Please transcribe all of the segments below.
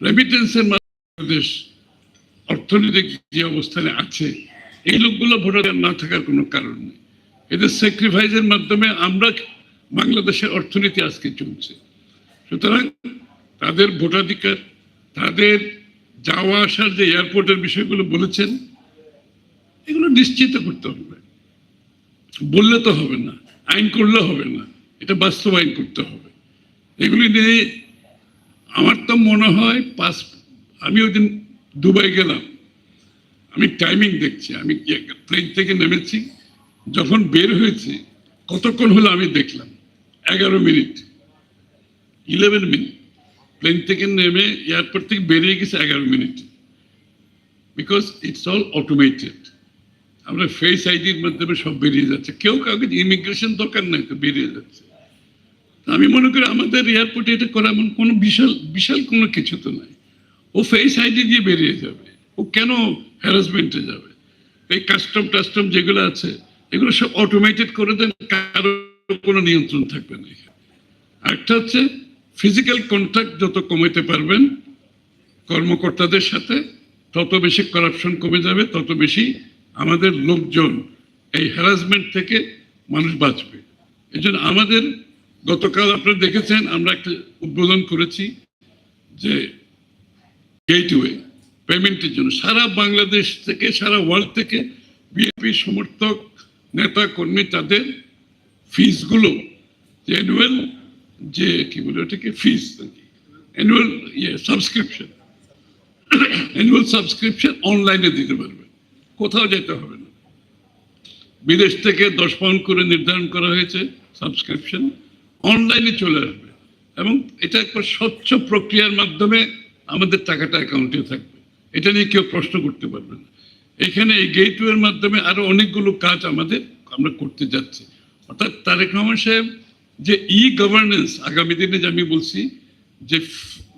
রেমিটেন্সের মাধ্যমে অর্থনৈতিক যে অবস্থানে আছে, এই লোকগুলো ভোটার না থাকার কোনো কারণ নেই। এদের স্যাক্রিফাইসের মাধ্যমে আমরা বাংলাদেশের অর্থনীতি আজকে চলছে। সুতরাং তাদের ভোটাধিকার, তাদের যাওয়া আসার যে এয়ারপোর্টের বিষয়গুলো বলেছেন, এগুলো নিশ্চিত করতে হবে। বললে তো হবে না, আইন করলে হবে না, এটা বাস্তবায়ন করতে হবে। এগুলি নিয়ে আমার তো মনে হয় পাঁচ আমি ওই দিন দুবাই গেলাম। আমি টাইমিং দেখছি, আমি প্লেন থেকে নেমেছি, যখন বের হয়েছে, কতক্ষণ হলো আমি দেখলাম? এগারো মিনিট ইলেভেন মিনিট। প্লেন থেকে নেমে এয়ারপোর্ট থেকে বেরিয়ে গেছে এগারো minute. Because it's all automated আমরা ফেস আইডির মাধ্যমে সব বেরিয়ে যাচ্ছে। কেউ কাউকে ইমিগ্রেশন দরকার নাই তো বেরিয়ে যাচ্ছে। আমি মনে করি আমাদের এয়ারপোর্টে এটা করা এমন কোনো বিশাল বিশাল কোনো কিছু তো নাই। ও ফেস আইডি দিয়ে বেরিয়ে যাবে। ও কেন হ্যারাসমেন্টে যাবে? এই কাস্টম টাস্টম যেগুলো আছে, এগুলো সব অটোমেটেড করে দেন, কারও কোনো নিয়ন্ত্রণ থাকবে না আরেকটা হচ্ছে ফিজিক্যাল কন্ট্যাক্ট যত কমাতে পারবেন, কর্মকর্তাদের সাথে, তত বেশি করাপশন কমে যাবে, তত বেশি আমাদের লোকজন এই হ্যারাসমেন্ট থেকে মানুষ বাঁচবে। এই আমাদের গতকাল আপনারা দেখেছেন, আমরা একটা উদ্বোধন করেছি যে গেটওয়ে পেমেন্টের জন্য। সারা বাংলাদেশ থেকে, সারা ওয়ার্ল্ড থেকে বিএনপি সমর্থক, নেতা, কর্মী, তাদের ফিসগুলো যে অ্যানুয়াল যে কি বলে ওটাকে ফিস অ্যানুয়াল ইয়ে সাবস্ক্রিপশন অ্যানুয়াল সাবস্ক্রিপশন অনলাইনে দিতে পারবে। কোথাও যেতে হবে না। বিদেশ থেকে দশ পাউন্ড করে নির্ধারণ করা হয়েছে সাবস্ক্রিপশন অনলাইনে চলে আসবে। এবং এটা একটা স্বচ্ছ প্রক্রিয়ার মাধ্যমে আমাদের টাকাটা অ্যাকাউন্টে থাকবে। এটা নিয়ে কেউ প্রশ্ন করতে পারবে না। এখানে এই গেটওয়ের মাধ্যমে আরও অনেকগুলো কাজ আমাদের, আমরা করতে যাচ্ছি। অর্থাৎ তারেক রহমান সাহেব যে ই গভর্নেন্স আগামী দিনে যে আমি বলছি, যে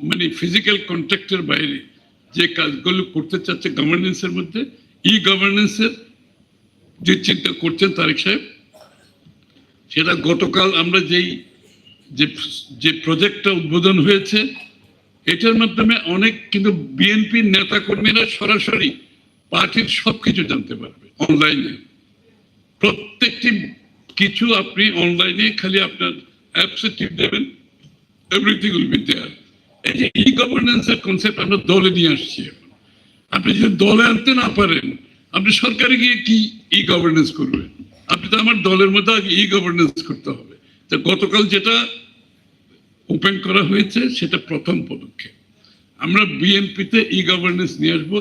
মানে ফিজিক্যাল কন্ট্যাক্টের বাইরে যে কাজগুলো করতে চাচ্ছে গভর্নেন্সের মধ্যে ই গভর্নেন্সের যে চিন্তা করছেন তারেক সাহেব, সেটা গতকাল আমরা যেই যে যে প্রজেক্টটা উদ্বোধন হয়েছে, এটার মাধ্যমে অনেক কিন্তু বিএনপির নেতা কর্মীরা সরাসরি পার্টির সবকিছু জানতে পারবে অনলাইনে। প্রত্যেকটি কিছু আপনি অনলাইনে খালি আপনার অ্যাপসে টিপ দেবেন এভরিথিং উইল বি দেয়ার এই যে ই গভর্নেন্সের কনসেপ্ট আমরা দলে নিয়ে আসছি আপনি যদি দলে আনতে না পারেন, আপনি সরকারে গিয়ে কি ই গভর্নেন্স করবেন? আপনি তো আমার দলের মধ্যে আগে ই গভর্নেন্স করতে হবে। তো গতকাল যেটা ওপেন করা হয়েছে, সেটা প্রথম পদক্ষেপ। আমরা বিএনপিতে ই গভর্নেন্স নিয়ে আসব।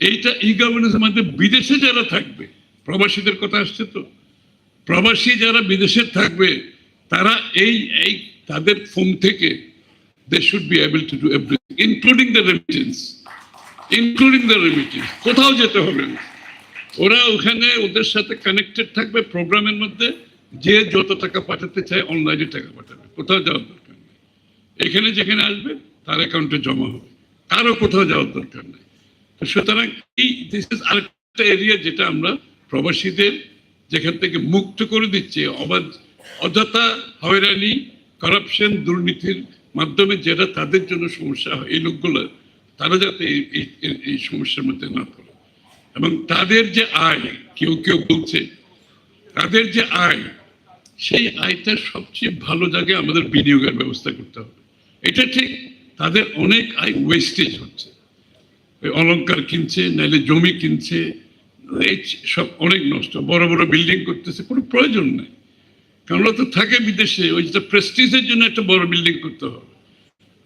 এইটা ই গভর্নেন্সের মধ্যে বিদেশে যারা থাকবে, প্রবাসীদের কথা আসছে তো, প্রবাসী যারা বিদেশে থাকবে, তারা এই এই তাদের ফোন থেকে they should be able to do everything including the remittance including the remittance কোথাও যেতে হবে না। ওরা ওখানে ওদের সাথে কানেক্টেড থাকবে প্রোগ্রামের মধ্যে। যে যত টাকা পাঠাতে চায় অনলাইনে টাকা পাঠাবে। কোথাও যাওয়ার দরকার নেই। এখানে যেখানে আসবে, তার অ্যাকাউন্টে জমা হবে। কারও কোথাও যাওয়ার দরকার নেই। সুতরাং এই দিস ইজ আরেকটা এরিয়া যেটা আমরা প্রবাসীদের যেখান থেকে মুক্ত করে দিচ্ছে, অবাধ, অযথা হয়রানি করাপশন দুর্নীতির মাধ্যমে যেটা তাদের জন্য সমস্যা হয়, এই লোকগুলো, তারা যাতে এই সমস্যার মধ্যে না পড়ে। এবং তাদের যে আয়, কেউ কেউ বলছে, তাদের যে আয় সেই আয়টা সবচেয়ে ভালো জায়গায় আমাদের বিনিয়োগের ব্যবস্থা করতে হবে। এটা ঠিক, তাদের অনেক আয় ওয়েস্টেজ হচ্ছে। ওই অলংকার কিনছে, নাইলে জমি কিনছে সব অনেক নষ্ট। বড় বড় বিল্ডিং করতেছে, কোনো প্রয়োজন নেই। কারণ ওরা তো থাকে বিদেশে, ওই যেটা প্রেস্টিজের জন্য একটা বড় বিল্ডিং করতে হবে।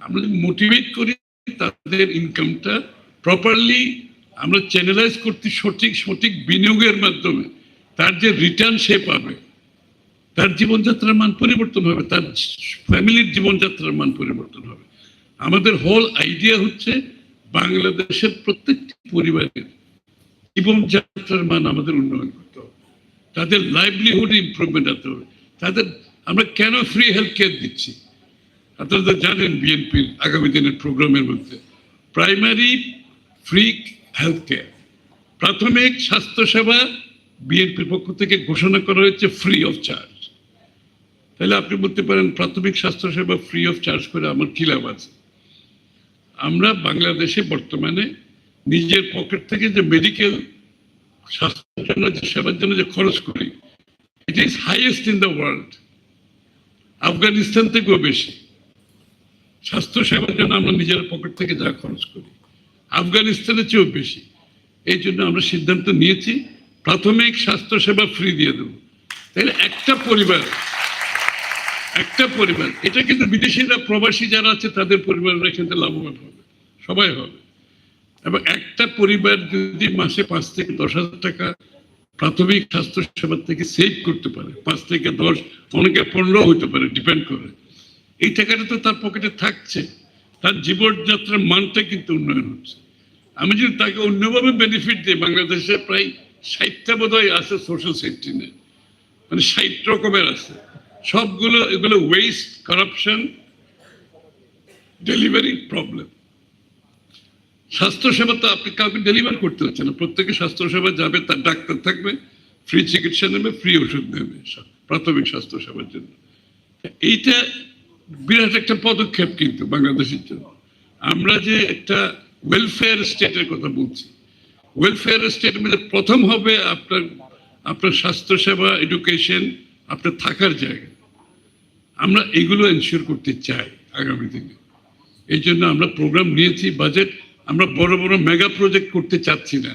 আমরা মোটিভেট করি, তাদের ইনকামটা প্রপারলি আমরা চ্যানেলাইজ করতে সঠিক সঠিক বিনিয়োগের মাধ্যমে, তার যে রিটার্ন সে পাবে। তার জীবনযাত্রার মান পরিবর্তন হবে, তার ফ্যামিলির জীবনযাত্রার মান পরিবর্তন হবে। আমাদের হোল আইডিয়া হচ্ছে বাংলাদেশের প্রত্যেকটি পরিবারের জীবনযাত্রার মান আমাদের উন্নয়ন করতে হবে। তাদের লাইভলিহুড ইমপ্রুভমেন্ট আনতে হবে। তাদের, আমরা কেন ফ্রি হেলথ কেয়ার দিচ্ছি? আপনারা তো জানেন বিএনপির আগামী দিনের প্রোগ্রামের মধ্যে প্রাইমারি ফ্রি হেলথ কেয়ার প্রাথমিক স্বাস্থ্যসেবা বিএনপির পক্ষ থেকে ঘোষণা করা হয়েছে ফ্রি অফ চার্জ তাহলে আপনি বলতে পারেন প্রাথমিক স্বাস্থ্যসেবা ফ্রি অফ চার্জ করে আমার কি লাভ আছে? আমরা বাংলাদেশে বর্তমানে নিজের পকেট থেকে যে মেডিকেল স্বাস্থ্যের জন্য, যে সেবার জন্য যে খরচ করি it is highest in the world Afghanistan থেকেও বেশি। স্বাস্থ্য সেবার জন্য আমরা নিজের পকেট থেকে যা খরচ করি, আফগানিস্তানের চেয়েও বেশি। এই জন্য আমরা সিদ্ধান্ত নিয়েছি, প্রাথমিক স্বাস্থ্য সেবা ফ্রি দিয়ে দেবো। তাহলে একটা পরিবার একটা পরিবার, এটা কিন্তু বিদেশিরা, প্রবাসী যারা আছে, তাদের পরিবাররা কিন্তু লাভবান হবে। সবাই হবে। এবং একটা পরিবার যদি মাসে পাঁচ থেকে দশ হাজার টাকা প্রাথমিক স্বাস্থ্য সেবা থেকে সেভ করতে পারে, পাঁচ থেকে দশ, অনেকে পনেরো হতে পারে ডিপেন্ড করে। এই টাকাটা তো তার পকেটে থাকছে। তার জীবনযাত্রার মানটা কিন্তু উন্নয়ন হচ্ছে। আমি যদি তাকে অন্যভাবে বেনিফিট দিই, বাংলাদেশে প্রায় ষাটটা বোধ হয় আছে সোশ্যাল সেফটি নেট মানে ষাট রকমের আছে। সবগুলো এগুলো ওয়েস্ট কারাপশন ডেলিভারি প্রবলেম স্বাস্থ্যসেবা তো আপনি কাউকে ডেলিভার করতে হচ্ছে না। প্রত্যেকে স্বাস্থ্যসেবা যাবে, তার ডাক্তার থাকবে ফ্রি চিকিৎসা নেবে ফ্রি ওষুধ নেবে প্রাথমিক স্বাস্থ্যসেবার জন্য। এইটা বিরাট একটা পদক্ষেপ কিন্তু বাংলাদেশের জন্য। আমরা যে একটা ওয়েলফেয়ার স্টেটের কথা বলছি ওয়েলফেয়ার স্টেট মধ্যে প্রথম হবে আপনার আপনার স্বাস্থ্যসেবা এডুকেশন আপনার থাকার জায়গা। আমরা এগুলো এনশিওর করতে চাই আগামী দিনে। এই জন্য আমরা প্রোগ্রাম নিয়েছি বাজেট আমরা বড় বড় মেগা প্রজেক্ট করতে চাচ্ছি না।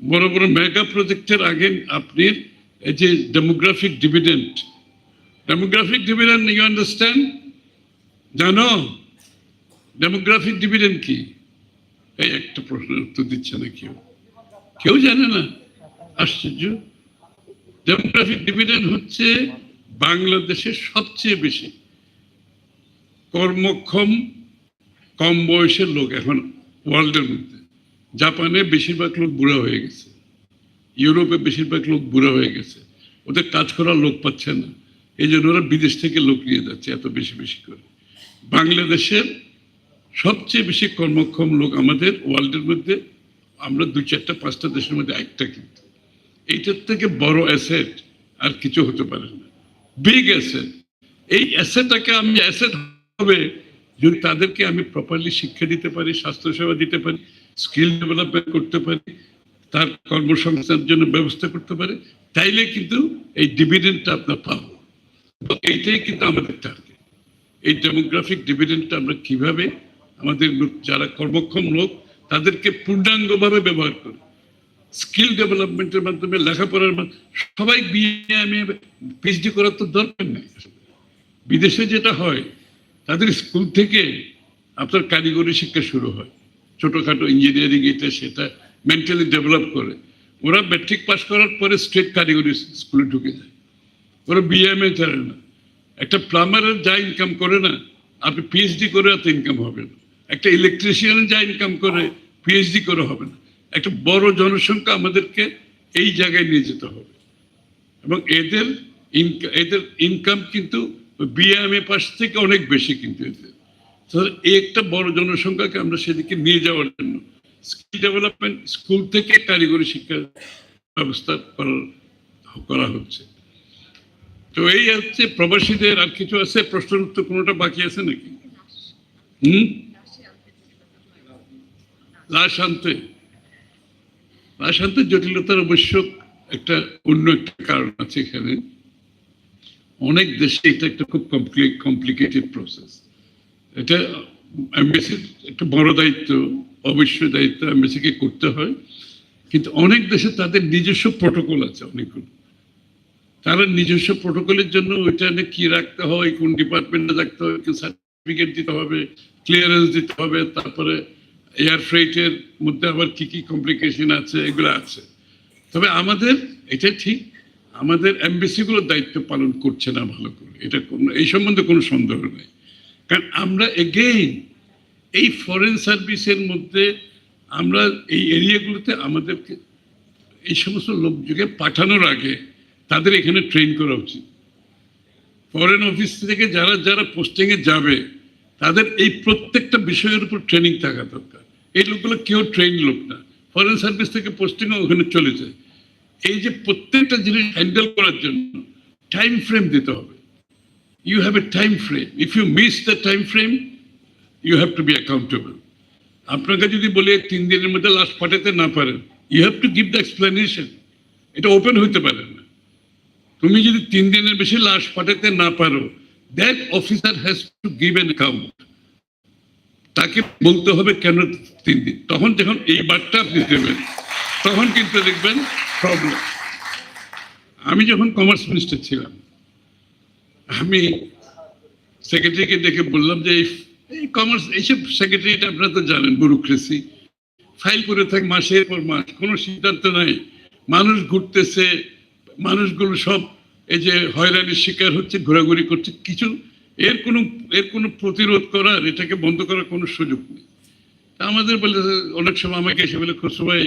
বড় বড় মেগা প্রজেক্টের আগে আপনি এই যে demographic dividend demographic dividend you understand জানো? ডেমোগ্রাফিক ডিভিডেন্ট কি? এই একটা প্রশ্নের উত্তর দিচ্ছে না কেউ। কেউ জানে না? আশ্চর্য। ডেমোগ্রাফিক ডিভিডেন্ড হচ্ছে বাংলাদেশের সবচেয়ে বেশি কর্মক্ষম, কম বয়সের লোক এখন ওয়ার্ল্ডের মধ্যে। জাপানে বেশিরভাগ লোক বুড়া হয়ে গেছে। ইউরোপে বেশিরভাগ লোক বুড়া হয়ে গেছে। ওদের কাজ করার লোক পাচ্ছে না। এই জন্য ওরা বিদেশ থেকে লোক নিয়ে যাচ্ছে এত বেশি বেশি করে। বাংলাদেশের সবচেয়ে বেশি কর্মক্ষম লোক আমাদের ওয়ার্ল্ডের মধ্যে, আমরা দু চারটা, পাঁচটা দেশের মধ্যে একটা কিন্তু। এইটার থেকে বড় অ্যাসেট আর কিছু হতে পারে না। বিগ অ্যাসেট এই অ্যাসেটটাকে আমি অ্যাসেট হবে যদি তাদেরকে আমি প্রপারলি শিক্ষা দিতে পারি, স্বাস্থ্যসেবা দিতে পারি স্কিল ডেভেলপমেন্ট করতে পারি, তার কর্মসংস্থানের জন্য ব্যবস্থা করতে পারে, তাইলে কিন্তু এই ডিভিডেন্টটা আপনার পাবো। এইটাই কিন্তু আমাদের টার্গেট এই ডেমোগ্রাফিক ডিভিডেন্টটা আমরা কীভাবে আমাদের যারা কর্মক্ষম লোক, তাদেরকে পূর্ণাঙ্গভাবে ব্যবহার করি। স্কিল ডেভেলপমেন্টের মাধ্যমে, লেখাপড়ার মাধ্যমে সবাই বিয়ে আমি পিএইচডি করার তো দরকার নেই। বিদেশে যেটা হয়, তাদের স্কুল থেকে আপনার কারিগরি শিক্ষা শুরু হয়। ছোটখাটো ইঞ্জিনিয়ারিং এটা সেটা মেন্টালি ডেভেলপ করে। ওরা ম্যাট্রিক পাস করার পরে স্টেট কারিগরি স্কুলে ঢুকে যায়। ওরা বিএমএ জানে না। একটা প্লাম্বারের যা ইনকাম করে না, আপনি পিএইচডি করে এত ইনকাম হবে না। একটা ইলেকট্রিশিয়ান যা ইনকাম করে পিএইচডি করে হবে না। একটা বড় জনসংখ্যা আমাদেরকে এই জায়গায় নিয়ে যেতে হবে। এবং এদের এদের ইনকাম কিন্তু বিএমএ পাশ থেকে অনেক বেশি কিন্তু এদের। একটা বড় জনসংখ্যাকে আমরা সেদিকে নিয়ে যাওয়ার জন্য স্কিল ডেভেলপমেন্ট স্কুল থেকে কারিগরি শিক্ষার ব্যবস্থা করা হচ্ছে। তো এই হচ্ছে প্রবাসীদের আর কিছু আছে? প্রশ্নের উত্তর কোনোটা বাকি আছে নাকি? হুম? লাশ আনতে। আনতে জটিলতার অবশ্য একটা অন্য একটা কারণ আছে এখানে। অনেক দেশে এটা একটা খুব কমপ্লিকেটেড প্রসেস এটা এমবেসির একটা বড় দায়িত্ব অবশ্যই দায়িত্ব এমবেসিকে করতে হয়। কিন্তু অনেক দেশে তাদের নিজস্ব প্রোটোকল আছে অনেকগুলো। তারা নিজস্ব প্রোটোকলের জন্য ওইটা কি রাখতে হয়, কোন ডিপার্টমেন্টে রাখতে হয়, কি সার্টিফিকেট দিতে হবে ক্লিয়ারেন্স দিতে হবে, তারপরে এয়ার ফ্রেটের মধ্যে আবার কি কি কমপ্লিকেশন আছে, এগুলো আছে। তবে আমাদের, এটা ঠিক, আমাদের এমবেসিগুলোর দায়িত্ব পালন করছে না ভালো করে। এটা কোনো, এই সম্বন্ধে কোনো সন্দেহ নেই। কারণ আমরা এগেইন এই ফরেন সার্ভিসের মধ্যে আমরা এই এরিয়াগুলোতে আমাদেরকে, এই সমস্ত লোকযোগে পাঠানোর আগে তাদের এখানে ট্রেন করা উচিত। ফরেন অফিস থেকে যারা যারা পোস্টিংয়ে যাবে, তাদের এই প্রত্যেকটা বিষয়ের উপর ট্রেনিং থাকা দরকার। এই লোকগুলো কেউ ট্রেন লোক না। ফরেন সার্ভিস থেকে পোস্টিং ওখানে চলে যায়। এই যে প্রত্যেকটা জিনিস হ্যান্ডেল করার জন্য টাইম ফ্রেম দিতে হবে। You have a time frame if you miss the time frame you have to be accountable. আপনাকে যদি বলি তিন দিনের মধ্যে লাশ পাঠাতে না পারেন you have to give the explanation এটা ওপেন হইতে পারে না। তুমি যদি তিন দিনের বেশি লাশ পাঠাতে না পারো that officer has to give an account তাকে বলতে হবে কেন তিন দিন? তখন যখন এই বার্তা আপনি দেবেন, তখন কিন্তু দেখবেন প্রবলেম আমি যখন কমার্স মিনিস্টার ছিলাম, আমি সেক্রেটারিকে ডেকে বললাম যে এই কমার্স এইসব সেক্রেটারিটা আপনারা তো জানেন ব্যুরোক্রেসি ফাইল করে থাকে মাসের পর মাস, কোনো সিদ্ধান্ত নাই। মানুষ ঘুরতেছে, মানুষগুলো সব এই যে হয়রানির শিকার হচ্ছে, ঘোরাঘুরি করছে, কিছু এর কোনো এর কোনো প্রতিরোধ করার, এটাকে বন্ধ করার কোনো সুযোগ নেই। তা আমাদের বলে, অনেক সময় আমাকে এসে বলে খসরু ভাই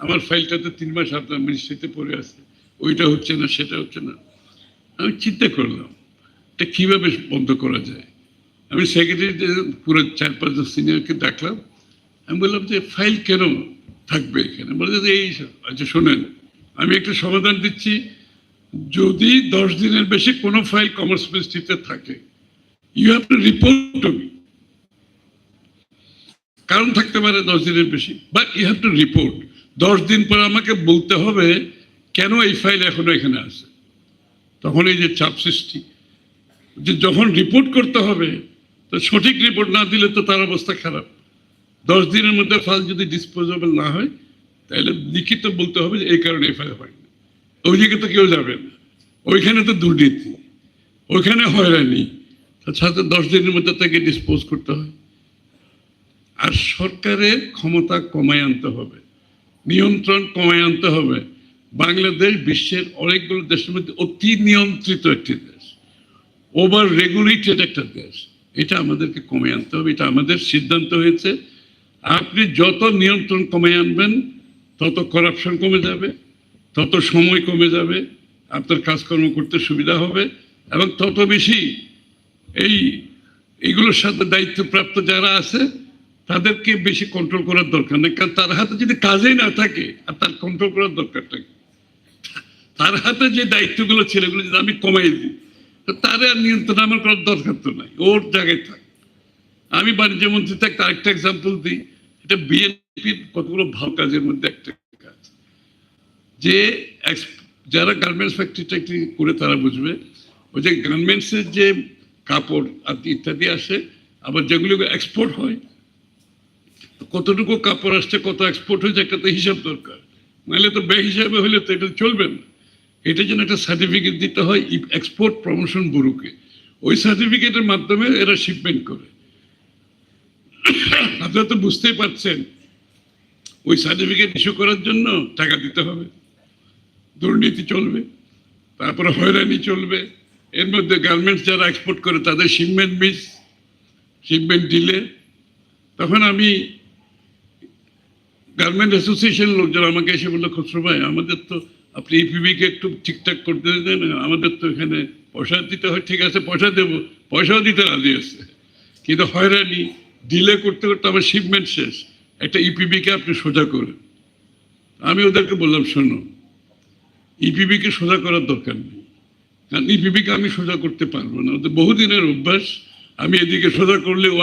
আমার ফাইলটাতে তিন মাস আপনার মিনিস্ট্রিতে পড়ে আছে, ওইটা হচ্ছে না, সেটা হচ্ছে না। আমি চিন্তা করলাম, এটা কীভাবে বন্ধ করা যায়? আমি সেক্রেটারি পুরো চার পাঁচজন সিনিয়রকে ডাকলাম। আমি বললাম যে, ফাইল কেন থাকবে এখানে? বলে যে এই আচ্ছা শোনেন, আমি একটা সমাধান দিচ্ছি। যদি দশ দিনের বেশি কোনো ফাইল কমার্স মিনিস্ট্রিতে থাকে you have to report to me কারণ থাকতে পারে দশ দিনের বেশি but you have to report দশ দিন পর আমাকে বলতে হবে, কেন এই ফাইল এখনও এখানে আছে? তখন এই যে চাপ সৃষ্টি, যে যখন রিপোর্ট করতে হবে, তো সঠিক রিপোর্ট না দিলে তো তার অবস্থা খারাপ। দশ দিনের মধ্যে ফাইল যদি ডিসপোজেবল না হয়, তাহলে লিখিত বলতে হবে যে এই কারণে এই ফাইল হয়নি। ওই দিকে তো কেউ যাবে না। ওইখানে তো দুর্নীতি। ওইখানে হয়রানি। সাথে দশ দিনের মধ্যে তাকে ডিসপোজ করতে হয়। আর সরকারের ক্ষমতা কমায় আনতে হবে, নিয়ন্ত্রণ কমায় আনতে হবে। বাংলাদেশ বিশ্বের অনেকগুলো দেশের মধ্যে অতি নিয়ন্ত্রিত একটি দেশ ওভার রেগুলেটেড একটা দেশ। এটা আমাদেরকে কমে আনতে হবে, এটা আমাদের সিদ্ধান্ত হয়েছে। আপনি যত নিয়ন্ত্রণ কমে আনবেন, তত করাপশন কমে যাবে, তত সময় কমে যাবে, আপনার কাজকর্ম করতে সুবিধা হবে, এবং তত বেশি এই, এগুলোর সাথে দায়িত্বপ্রাপ্ত যারা আছে, তাদেরকে বেশি কন্ট্রোল করার দরকার নেই কারণ তার হাতে যদি কাজেই না থাকে, আর তার কন্ট্রোল করার দরকারটা কি? তার হাতে যে দায়িত্বগুলো ছিল, এগুলো যদি আমি কমাই দিই, তো তার আর নিয়ন্ত্রণ আমার করার দরকার তো নাই, ওর জায়গায় থাক আমি বাণিজ্য মন্ত্রী থাকতে আরেকটা এক্সাম্পল দিই, এটা বিএনপির কতগুলো ভালো কাজের মধ্যে একটা কাজ যে যারা গার্মেন্টস ফ্যাক্টরি ট্যাক্টরি করে তারা বুঝবে, ওই যে গার্মেন্টসের যে কাপড় ইত্যাদি আসে আবার যেগুলো এক্সপোর্ট হয়, কতটুকু কাপড় আসছে, কত এক্সপোর্ট হয়েছে, একটা তো হিসাব দরকার। নাহলে তো বে হিসাবে হলে তো এটা চলবে না। এটা যেন একটা সার্টিফিকেট দিতে হয় এক্সপোর্ট প্রমোশন ব্যুরোকে ওই সার্টিফিকেটের মাধ্যমে এরা শিপমেন্ট করে। আপনারা তো বুঝতেই পারছেন, ওই সার্টিফিকেট ইস্যু করার জন্য টাকা দিতে হবে। দুর্নীতি চলবে, তারপরে হয়রানি চলবে। এর মধ্যে গার্মেন্টস যারা এক্সপোর্ট করে তাদের শিপমেন্ট মিস শিপমেন্ট দিলে তখন আমি গার্মেন্ট অ্যাসোসিয়েশন লোকজন আমাকে এসে বলল, খসরু ভাই, আমাদের তো আপনি ইপিবিকে একটু ঠিকঠাক করতে দেন, আমাদের তো এখানে পয়সা দিতে হয়, ঠিক আছে, পয়সা দেবো, পয়সাও দিতে রাজি আছে। কিন্তু হয়রানি ডিলে করতে করতে আমার শিপমেন্ট শেষ, একটা ইপিবিকে আপনি সোজা করেন। আমি ওদেরকে বললাম, শোনো ইপিবিকে সোজা করার দরকার নেই। কারণ এই আমি সোজা করতে পারব না। ওদের বহুদিনের অভ্যাস, আমি এদিকে সোজা করলে ও